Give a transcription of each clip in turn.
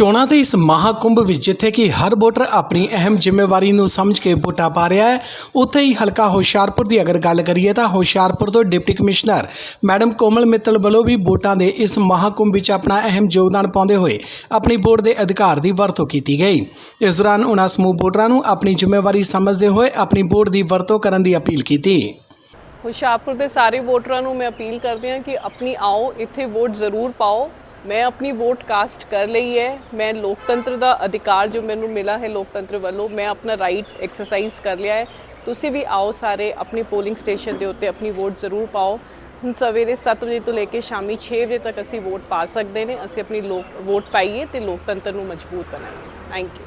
ਚੋਣਾਂ ਦੇ ਇਸ ਮਹਾਕੁੰਭ ਵਿੱਚ, ਜਿੱਥੇ ਕਿ ਹਰ ਵੋਟਰ ਆਪਣੀ ਅਹਿਮ ਜ਼ਿੰਮੇਵਾਰੀ ਨੂੰ ਸਮਝ ਕੇ ਵੋਟਾਂ ਪਾ ਰਿਹਾ ਹੈ, ਉੱਥੇ ਹੀ ਹਲਕਾ ਹੁਸ਼ਿਆਰਪੁਰ ਦੀ ਅਗਰ ਗੱਲ ਕਰੀਏ ਤਾਂ ਹੁਸ਼ਿਆਰਪੁਰ ਤੋਂ deputy commissioner madam Komal Mittal ਵੱਲੋਂ ਵੀ ਵੋਟਾਂ ਦੇ ਇਸ ਮਹਾਕੁੰਭ ਵਿੱਚ ਆਪਣਾ ਅਹਿਮ ਯੋਗਦਾਨ ਪਾਉਂਦੇ ਹੋਏ ਆਪਣੀ ਵੋਟ ਦੇ ਅਧਿਕਾਰ ਦੀ ਵਰਤੋਂ ਕੀਤੀ ਗਈ। ਇਸ ਦੌਰਾਨ ਉਨ੍ਹਾਂ ਸਮੂਹ ਵੋਟਰਾਂ ਨੂੰ ਆਪਣੀ ਜ਼ਿੰਮੇਵਾਰੀ ਸਮਝਦੇ ਹੋਏ ਆਪਣੀ ਵੋਟ ਦੀ ਵਰਤੋਂ ਕਰਨ ਦੀ ਅਪੀਲ ਕੀਤੀ। ਹੁਸ਼ਿਆਰਪੁਰ ਦੇ ਸਾਰੇ ਵੋਟਰਾਂ ਨੂੰ ਮੈਂ ਅਪੀਲ ਕਰਦੀ ਹਾਂ ਕਿ ਆਪਣੀ ਆਓ, ਇੱਥੇ ਵੋਟ ਜ਼ਰੂਰ ਪਾਓ। ਮੈਂ ਆਪਣੀ ਵੋਟ ਕਾਸਟ ਕਰ ਲਈ ਹੈ। ਮੈਂ ਲੋਕਤੰਤਰ ਦਾ ਅਧਿਕਾਰ ਜੋ ਮੈਨੂੰ ਮਿਲਾ ਹੈ ਲੋਕਤੰਤਰ ਵੱਲੋਂ, ਮੈਂ ਆਪਣਾ ਰਾਈਟ ਐਕਸਰਸਾਈਜ਼ ਕਰ ਲਿਆ ਹੈ। ਤੁਸੀਂ ਵੀ ਆਓ ਸਾਰੇ ਆਪਣੀ ਪੋਲਿੰਗ ਸਟੇਸ਼ਨ ਦੇ ਉੱਤੇ ਆਪਣੀ ਵੋਟ ਜ਼ਰੂਰ ਪਾਓ। ਹੁਣ ਸਵੇਰੇ 7 ਵਜੇ ਤੋਂ ਲੈ ਕੇ ਸ਼ਾਮੀ 6 ਵਜੇ ਤੱਕ ਅਸੀਂ ਵੋਟ ਪਾ ਸਕਦੇ ਨੇ। ਅਸੀਂ ਆਪਣੀ ਲੋਕ ਵੋਟ ਪਾਈਏ ਤੇ ਲੋਕਤੰਤਰ ਨੂੰ ਮਜ਼ਬੂਤ ਬਣਾਈਏ ਥੈਂਕ ਯੂ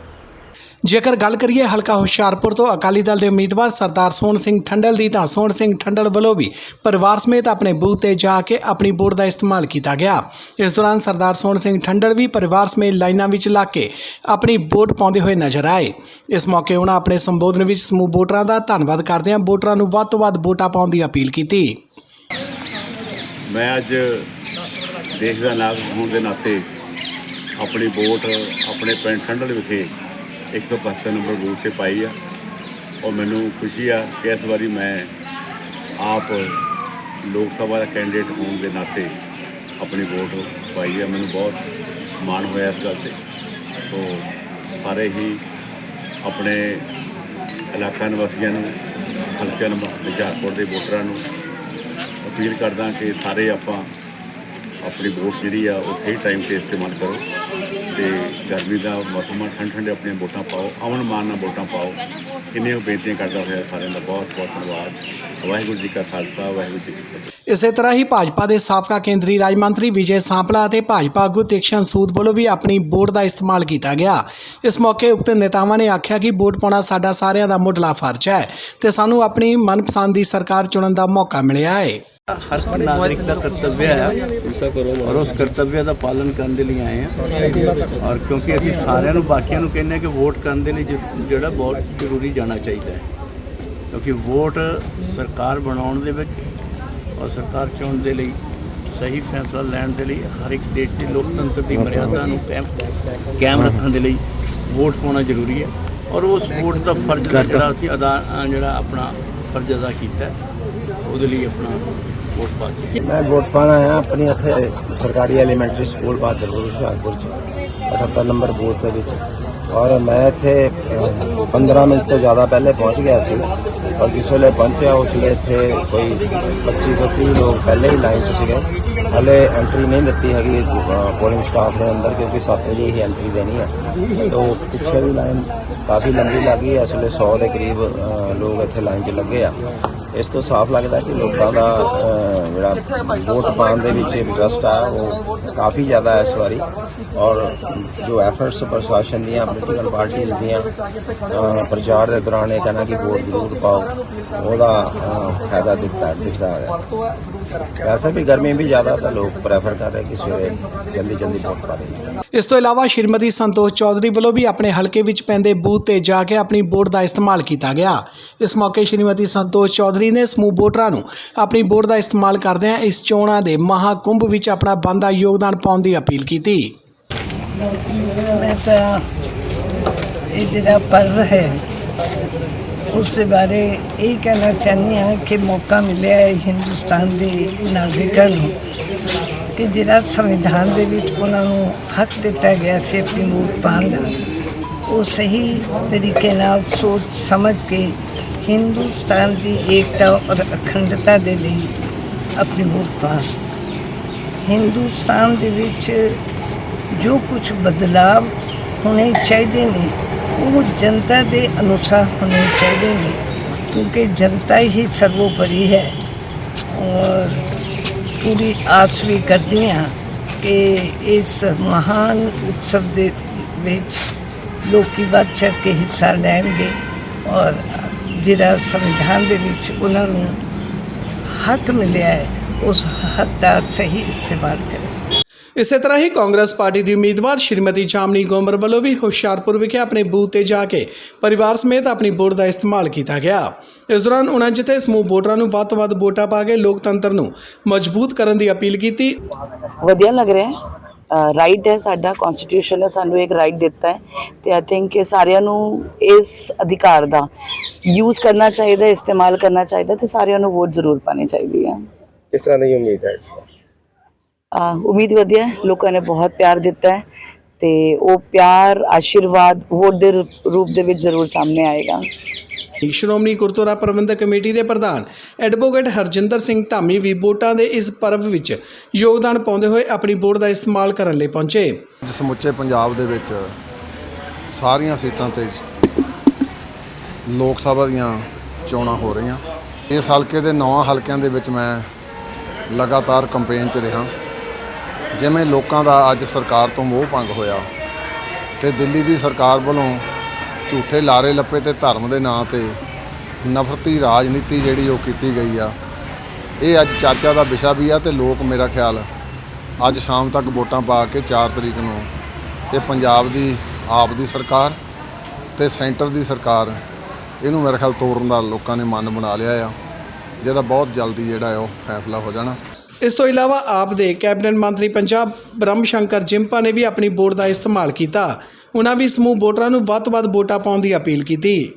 ਜੇਕਰ ਗੱਲ ਕਰੀਏ ਹਲਕਾ ਹੁਸ਼ਿਆਰਪੁਰ ਤੋਂ, ਅਕਾਲੀ ਦਲ ਦੇ ਉਮੀਦਵਾਰ ਸਰਦਾਰ ਸੋਹਣ ਸਿੰਘ ਠੰਡਲ ਦੀ, ਤਾਂ ਸੋਹਣ ਸਿੰਘ ਠੰਡਲ ਵੱਲੋਂ ਵੀ ਪਰਿਵਾਰ ਸਮੇਤ ਆਪਣੇ ਬੂਥ ਤੇ ਜਾ ਕੇ ਆਪਣੀ ਵੋਟ ਦਾ ਇਸਤੇਮਾਲ ਕੀਤਾ ਗਿਆ। ਇਸ ਦੌਰਾਨ ਸਰਦਾਰ ਸੋਹਣ ਸਿੰਘ ਠੰਡਲ ਵੀ ਪਰਿਵਾਰ ਸਮੇਤ ਲਾਈਨਾਂ ਵਿੱਚ ਲੱਗ ਕੇ ਆਪਣੀ ਵੋਟ ਪਾਉਂਦੇ ਹੋਏ ਨਜ਼ਰ ਆਏ। ਇਸ ਮੌਕੇ ਉਹਨਾਂ ਆਪਣੇ ਸੰਬੋਧਨ ਵਿੱਚ ਸਮੂਹ ਵੋਟਰਾਂ ਦਾ ਧੰਨਵਾਦ ਕਰਦਿਆਂ ਵੋਟਰਾਂ ਨੂੰ ਵੱਧ ਤੋਂ ਵੱਧ ਵੋਟਾਂ ਪਾਉਣ ਦੀ ਅਪੀਲ ਕੀਤੀ। ਮੈਂ ਅੱਜ ਦੇਸ਼ ਦਾ ਨਾਗਰਿਕ ਹੋਣ ਦੇ ਨਾਤੇ ਆਪਣੀ ਵੋਟ ਆਪਣੇ ਪਿੰਡ ਠੰਡਲ ਵਿਖੇ 175 ਨੰਬਰ ਬੂਥ ਤੇ ਪਾਈ ਆ। ਔਰ ਮੈਨੂੰ ਖੁਸ਼ੀ ਆ ਕਿ ਇਸ ਵਾਰੀ ਮੈਂ ਆਪ ਲੋਕ ਸਭਾ ਦਾ ਕੈਂਡੀਡੇਟ ਹੋਣ ਦੇ ਨਾਤੇ ਆਪਣੀ ਵੋਟ ਪਾਈ ਆ। ਮੈਨੂੰ ਬਹੁਤ ਮਾਣ ਹੋਇਆ ਇਸ ਗੱਲ ਤੇ। ਸੋ ਸਾਰੇ ਹੀ ਆਪਣੇ ਇਲਾਕਾ ਨਿਵਾਸੀਆਂ ਨੂੰ ਹਲਕਾ ਨੰਬਰ ਹੁਸ਼ਿਆਰਪੁਰ ਦੇ ਵੋਟਰਾਂ ਨੂੰ ਅਪੀਲ ਕਰਦਾ ਕਿ ਸਾਰੇ ਆਪਾਂ ਆਪਣੀ ਵੋਟ ਜਿਹੜੀ ਆ, ਉਹ ਸਹੀ ਟਾਈਮ ਤੇ ਇਸਤੇਮਾਲ ਕਰੋ ਤੇ ਗਰਮੀ ਦਾ ਮੌਸਮ ਆ ਠੰਡ ਠੰਡੇ ਆਪਣੀਆਂ ਵੋਟਾਂ ਪਾਓ, ਅਮਨ ਮਾਨ ਨਾਲ ਵੋਟਾਂ ਪਾਓ। ਇੰਨੀਆਂ ਬੇਨਤੀਆਂ ਕਰਦਾ ਹੋਇਆ ਸਾਰਿਆਂ ਦਾ ਬਹੁਤ ਬਹੁਤ ਧੰਨਵਾਦ। ਵਾਹਿਗੁਰੂ ਜੀ ਕਾ ਖਾਲਸਾ, ਵਾਹਿਗੁਰੂ ਜੀ ਕੀ ਫਤਿਹ। ਇਸੇ ਤਰ੍ਹਾਂ ਹੀ ਭਾਜਪਾ ਦੇ ਸਾਬਕਾ ਕੇਂਦਰੀ ਰਾਜ ਮੰਤਰੀ ਵਿਜੇ ਸਾਂਪਲਾ ਅਤੇ ਭਾਜਪਾ ਆਗੂ ਤੇਕਸ਼ਨ ਸੂਦ ਵੱਲੋਂ ਵੀ ਆਪਣੀ ਵੋਟ ਦਾ ਇਸਤੇਮਾਲ ਕੀਤਾ ਗਿਆ। ਇਸ ਮੌਕੇ ਉਕਤ ਨੇਤਾਵਾਂ ਨੇ ਆਖਿਆ ਕਿ ਵੋਟ ਪਾਉਣਾ ਸਾਡਾ ਸਾਰਿਆਂ ਦਾ ਮੁੱਢਲਾ ਫਰਜ਼ ਹੈ ਤੇ ਸਾਨੂੰ ਆਪਣੀ ਮਨਪਸੰਦ ਦੀ ਸਰਕਾਰ ਚੁਣਨ ਦਾ ਮੌਕਾ ਮਿਲਿਆ ਹੈ। ਹਰ ਨਾਗਰਿਕ ਦਾ ਕਰਤੱਵ ਹੈ ਔਰ ਉਸ ਕਰਤੱਵ ਦਾ ਪਾਲਨ ਕਰਨ ਦੇ ਲਈ ਆਏ ਹਾਂ। ਔਰ ਕਿਉਂਕਿ ਅਸੀਂ ਸਾਰਿਆਂ ਨੂੰ, ਬਾਕੀਆਂ ਨੂੰ ਕਹਿੰਦੇ ਹਾਂ ਕਿ ਵੋਟ ਕਰਨ ਦੇ ਲਈ ਜਿਹੜਾ ਬਹੁਤ ਜ਼ਰੂਰੀ ਜਾਣਾ ਚਾਹੀਦਾ ਹੈ। ਕਿਉਂਕਿ ਵੋਟ ਸਰਕਾਰ ਬਣਾਉਣ ਦੇ ਵਿੱਚ ਔਰ ਸਰਕਾਰ ਚੁਣਨ ਦੇ ਲਈ, ਸਹੀ ਫੈਸਲਾ ਲੈਣ ਦੇ ਲਈ, ਹਰ ਇੱਕ ਦੇਸ਼ ਦੇ ਲੋਕਤੰਤਰ ਦੀ ਮਰਿਆਦਾ ਨੂੰ ਕਾਇਮ ਕਾਇਮ ਰੱਖਣ ਦੇ ਲਈ ਵੋਟ ਪਾਉਣਾ ਜ਼ਰੂਰੀ ਹੈ। ਔਰ ਉਸ ਵੋਟ ਦਾ ਫਰਜ਼ ਦਾ ਜਿਹੜਾ ਅਸੀਂ ਅਦਾ, ਜਿਹੜਾ ਆਪਣਾ ਫਰਜ਼ ਅਦਾ ਕੀਤਾ ਉਹਦੇ ਲਈ ਆਪਣਾ ਮੈਂ ਵੋਟ ਪਾਉਣ ਆਇਆ ਆਪਣੀ ਇੱਥੇ ਸਰਕਾਰੀ ਐਲੀਮੈਂਟਰੀ ਸਕੂਲ ਬਹਾਦਰਪੁਰ ਹੁਸ਼ਿਆਰਪੁਰ ਚ 78 ਨੰਬਰ ਬੋਰਡ ਦੇ ਵਿੱਚ। ਔਰ ਮੈਂ ਇੱਥੇ ਅਹ, 15 ਮਿੰਟ ਤੋਂ ਜ਼ਿਆਦਾ ਪਹਿਲੇ ਪਹੁੰਚ ਗਿਆ ਸੀ ਔਰ ਜਿਸ ਵੇਲੇ ਪਹੁੰਚਿਆ ਉਸ ਵੇਲੇ ਇੱਥੇ ਕੋਈ 25 ਤੋਂ 30 ਲੋਕ ਪਹਿਲੇ ਹੀ ਲਾਈਨ 'ਚ ਸੀਗੇ। ਹਲੇ ਐਂਟਰੀ ਨਹੀਂ ਦਿੱਤੀ ਹੈਗੀ ਪੋਲਿੰਗ ਸਟਾਫ ਦੇ ਅੰਦਰ, ਕਿਉਂਕਿ 7 ਵਜੇ ਹੀ ਐਂਟਰੀ ਦੇਣੀ ਹੈ ਤੋਂ ਪਿੱਛੇ ਵੀ ਲਾਈਨ ਕਾਫੀ ਲੰਬੀ ਲੱਗੀ ਹੈ ਇਸ ਵੇਲੇ 100 ਦੇ ਕਰੀਬ ਲੋਕ ਇੱਥੇ ਲਾਈਨ 'ਚ ਲੱਗੇ ਆ। ਇਸ ਤੋਂ ਸਾਫ਼ ਲੱਗਦਾ ਕਿ ਲੋਕਾਂ ਦਾ ਜਿਹੜਾ ਵੋਟ ਪਾਉਣ ਦੇ ਵਿੱਚ ਇੰਟਰਸਟ ਆ, ਉਹ ਕਾਫੀ ਜ਼ਿਆਦਾ ਹੈ ਇਸ ਵਾਰੀ। ਔਰ ਜੋ ਐਫਰਟਸ ਪ੍ਰਸ਼ਾਸਨ ਦੀਆਂ ਪੋਲੀਟੀਕਲ ਪਾਰਟੀਆਂ ਦੀਆਂ ਪ੍ਰਚਾਰ ਦੇ ਦੌਰਾਨ ਇਹ ਕਹਿਣਾ ਕਿ ਵੋਟ ਜ਼ਰੂਰ ਪਾਓ, ਉਹਦਾ ਫਾਇਦਾ ਦਿਖਦਾ ਦਿਖਦਾ ਹੈ ਵੈਸੇ ਵੀ ਗਰਮੀ ਵੀ ਜ਼ਿਆਦਾ ਤਾਂ ਲੋਕ ਪ੍ਰੈਫਰ ਕਰ ਰਹੇ ਕਿ ਸਵੇਰੇ ਜਲਦੀ ਜਲਦੀ ਵੋਟ ਪਾ ਦੇਣ। ਇਸ ਤੋਂ ਇਲਾਵਾ ਸ਼੍ਰੀਮਤੀ ਸੰਤੋਸ਼ ਚੌਧਰੀ ਵੱਲੋਂ ਵੀ ਆਪਣੇ ਹਲਕੇ ਵਿੱਚ ਪੈਂਦੇ ਬੂਥ ਤੇ ਜਾ ਕੇ ਆਪਣੀ ਵੋਟ ਦਾ ਇਸਤੇਮਾਲ ਕੀਤਾ ਗਿਆ। ਇਸ ਮੌਕੇ ਸ਼੍ਰੀਮਤੀ ਸੰਤੋਸ਼ ਚੌਧਰੀ ਨੇ ਸਮੂਹ ਵੋਟਰਾਂ ਨੂੰ ਆਪਣੀ ਵੋਟ ਦਾ ਇਸਤੇਮਾਲ ਕਰਦਿਆਂ ਇਸ ਚੋਣਾਂ ਦੇ ਮਹਾਕੁੰਭ ਵਿੱਚ ਆਪਣਾ ਬਣਦਾ ਯੋਗਦਾਨ ਪਾਉਣ ਦੀ ਅਪੀਲ ਕੀਤੀ। ਮੈਂ ਤਾਂ ਇਹ ਜਿਹੜਾ ਪਰਵ ਹੈ ਉਸ ਦੇ ਬਾਰੇ ਇਹ ਕਹਿਣਾ ਚਾਹੁੰਦੀ ਹਾਂ ਕਿ ਮੌਕਾ ਮਿਲਿਆ ਹੈ ਹਿੰਦੁਸਤਾਨ ਦੇ ਨਾਗਰਿਕਾਂ ਨੂੰ ਕਿ ਜਿਹੜਾ ਸੰਵਿਧਾਨ ਦੇ ਵਿੱਚ ਉਹਨਾਂ ਨੂੰ ਹੱਕ ਦਿੱਤਾ ਗਿਆ ਸੀ ਆਪਣੀ ਵੋਟ ਪਾਉਣ ਦਾ, ਉਹ ਸਹੀ ਤਰੀਕੇ ਨਾਲ ਸੋਚ ਸਮਝ ਕੇ ਹਿੰਦੁਸਤਾਨ ਦੀ ਏਕਤਾ ਔਰ ਅਖੰਡਤਾ ਦੇ ਲਈ ਆਪਣੀ ਵੋਟ ਪਾਉਣ। ਹਿੰਦੁਸਤਾਨ ਦੇ ਵਿੱਚ ਜੋ ਕੁਝ ਬਦਲਾਵ ਹੋਣੇ ਚਾਹੀਦੇ ਨੇ। ਉਹ ਜਨਤਾ ਦੇ ਅਨੁਸਾਰ ਹੋਣੇ ਚਾਹੀਦੇ ਨੇ, ਕਿਉਂਕਿ ਜਨਤਾ ਹੀ ਸਰਵੋਪਰੀ ਹੈ। ਔਰ ਪੂਰੀ ਆਸ ਵੀ ਕਰਦੀ ਹਾਂ ਕਿ ਇਸ ਮਹਾਨ ਉਤਸਵ ਦੇ ਵਿੱਚ ਲੋਕੀ ਵੱਧ ਚੜ੍ਹ ਕੇ ਹਿੱਸਾ ਲੈਣਗੇ ਔਰ ਜਿਹੜਾ ਸੰਵਿਧਾਨ ਦੇ ਵਿੱਚ ਉਹਨਾਂ ਨੂੰ ਹੱਕ ਮਿਲਿਆ ਹੈ, ਉਸ ਹੱਕ ਦਾ ਸਹੀ ਇਸਤੇਮਾਲ ਕਰੇ। ਇਸੇ ਤਰ੍ਹਾਂ ਹੀ ਕਾਂਗਰਸ ਪਾਰਟੀ ਦੀ ਉਮੀਦਵਾਰ ਸ਼੍ਰੀਮਤੀ ਚਾਮਨੀ ਗੋਮਰ ਵੱਲੋਂ ਵੀ ਹੁਸ਼ਿਆਰਪੁਰ ਵਿਖੇ ਆਪਣੇ ਬੂਥ ਤੇ ਜਾ ਕੇ ਪਰਿਵਾਰ ਸਮੇਤ ਆਪਣੀ ਵੋਟ ਦਾ ਇਸਤੇਮਾਲ ਕੀਤਾ ਗਿਆ। ਇਸ ਦੌਰਾਨ ਉਨ੍ਹਾਂ ਜਿੱਥੇ ਸਮੂਹ ਵੋਟਰਾਂ ਨੂੰ ਵੱਧ ਤੋਂ ਵੱਧ ਵੋਟਾਂ ਪਾ ਕੇ ਲੋਕਤੰਤਰ ਨੂੰ ਮਜ਼ਬੂਤ ਕਰਨ ਦੀ ਅਪੀਲ ਕੀਤੀ। ਵਧੀਆ ਲੱਗ ਰਿਹਾ ਹੈ। ਰਾਈਟ ਹੈ ਸਾਡਾ ਕਨਸਟੀਟਿਊਸ਼ਨ ਨੇ ਸਾਨੂੰ ਇੱਕ ਰਾਈਟ ਦਿੱਤਾ ਹੈ ਤੇ ਆਈ ਥਿੰਕ ਕਿ ਸਾਰਿਆਂ ਨੂੰ ਇਸ ਅਧਿਕਾਰ ਦਾ ਯੂਜ਼ ਕਰਨਾ ਚਾਹੀਦਾ ਇਸਤੇਮਾਲ ਕਰਨਾ ਚਾਹੀਦਾ ਤੇ ਸਾਰਿਆਂ ਨੂੰ ਵੋਟ ਜ਼ਰੂਰ ਪਾਣੀ ਚਾਹੀਦੀ ਹੈ। ਕਿਸ ਤਰ੍ਹਾਂ ਦੀ ਉਮੀਦ ਹੈ ਇਸ ਵਾਰ? ਉਮੀਦ ਵਧੀਆ ਲੋਕਾਂ ਨੇ ਬਹੁਤ ਪਿਆਰ ਦਿੱਤਾ ਹੈ ਤੇ ਉਹ ਪਿਆਰ ਆਸ਼ੀਰਵਾਦ ਵੋਟ ਦੇ ਰੂਪ ਦੇ ਵਿੱਚ ਜ਼ਰੂਰ ਸਾਹਮਣੇ ਆਏਗਾ। ਸ਼੍ਰੋਮਣੀ ਗੁਰਦੁਆਰਾ ਪ੍ਰਬੰਧਕ ਕਮੇਟੀ ਦੇ ਪ੍ਰਧਾਨ ਐਡਵੋਕੇਟ ਹਰਜਿੰਦਰ ਸਿੰਘ ਧਾਮੀ ਵੀ ਵੋਟਾਂ ਦੇ ਇਸ ਪਰਵ ਵਿੱਚ ਯੋਗਦਾਨ ਪਾਉਂਦੇ ਹੋਏ ਆਪਣੀ ਵੋਟ ਦਾ ਇਸਤੇਮਾਲ ਕਰਨ ਲਈ ਪਹੁੰਚੇ। ਅੱਜ ਸਮੁੱਚੇ ਪੰਜਾਬ ਦੇ ਵਿੱਚ ਸਾਰੀਆਂ ਸੀਟਾਂ ਤੇ ਲੋਕ ਸਭਾ ਦੀਆਂ ਚੋਣਾਂ ਹੋ ਰਹੀਆਂ। ਇਸ ਹਲਕੇ ਦੇ ਨੌਂ ਹਲਕਿਆਂ ਦੇ ਵਿੱਚ ਮੈਂ ਲਗਾਤਾਰ ਕੰਪੇਨ 'ਚ ਰਿਹਾ। ਜਿਵੇਂ ਲੋਕਾਂ ਦਾ ਅੱਜ ਸਰਕਾਰ ਤੋਂ ਮੋਹ ਭੰਗ ਹੋਇਆ ਤੇ ਦਿੱਲੀ ਦੀ ਸਰਕਾਰ ਵੱਲੋਂ ਝੂਠੇ ਲਾਰੇ ਲੱਪੇ ਤੇ ਧਰਮ ਦੇ ਨਾਂ ਤੇ ਨਫ਼ਰਤੀ ਰਾਜਨੀਤੀ ਜਿਹੜੀ ਉਹ ਕੀਤੀ ਗਈ ਆ। ਇਹ ਅੱਜ ਚਰਚਾ ਦਾ ਵਿਸ਼ਾ ਵੀ ਆ ਤੇ ਲੋਕ ਮੇਰਾ ਖਿਆਲ ਅੱਜ ਸ਼ਾਮ ਤੱਕ ਵੋਟਾਂ ਪਾ ਕੇ 4 ਤਰੀਕ ਨੂੰ ਇਹ ਪੰਜਾਬ ਦੀ, ਆਪ ਦੀ ਸਰਕਾਰ ਤੇ ਸੈਂਟਰ ਦੀ ਸਰਕਾਰ, ਇਹਨੂੰ ਮੇਰੇ ਖਿਆਲ ਤੋੜਨ ਦਾ ਲੋਕਾਂ ਨੇ ਮਨ ਬਣਾ ਲਿਆ ਆ। ਜਿਹਦਾ ਬਹੁਤ ਜਲਦੀ ਜਿਹੜਾ ਹੈ ਉਹ ਫੈਸਲਾ ਹੋ ਜਾਣਾ। ਇਸ ਤੋਂ ਇਲਾਵਾ ਆਪ ਦੇ ਕੈਬਨਿਟ ਮੰਤਰੀ ਪੰਜਾਬ ਬ੍ਰਹਮ ਸ਼ੰਕਰ ਜਿੰਪਾ ਨੇ ਵੀ ਆਪਣੀ ਵੋਟ ਦਾ ਇਸਤੇਮਾਲ ਕੀਤਾ। ਉਹਨਾਂ ਵੀ ਸਮੂਹ ਵੋਟਰਾਂ ਨੂੰ ਵੱਧ ਤੋਂ ਵੱਧ ਵੋਟਾਂ ਪਾਉਣ ਦੀ ਅਪੀਲ ਕੀਤੀ।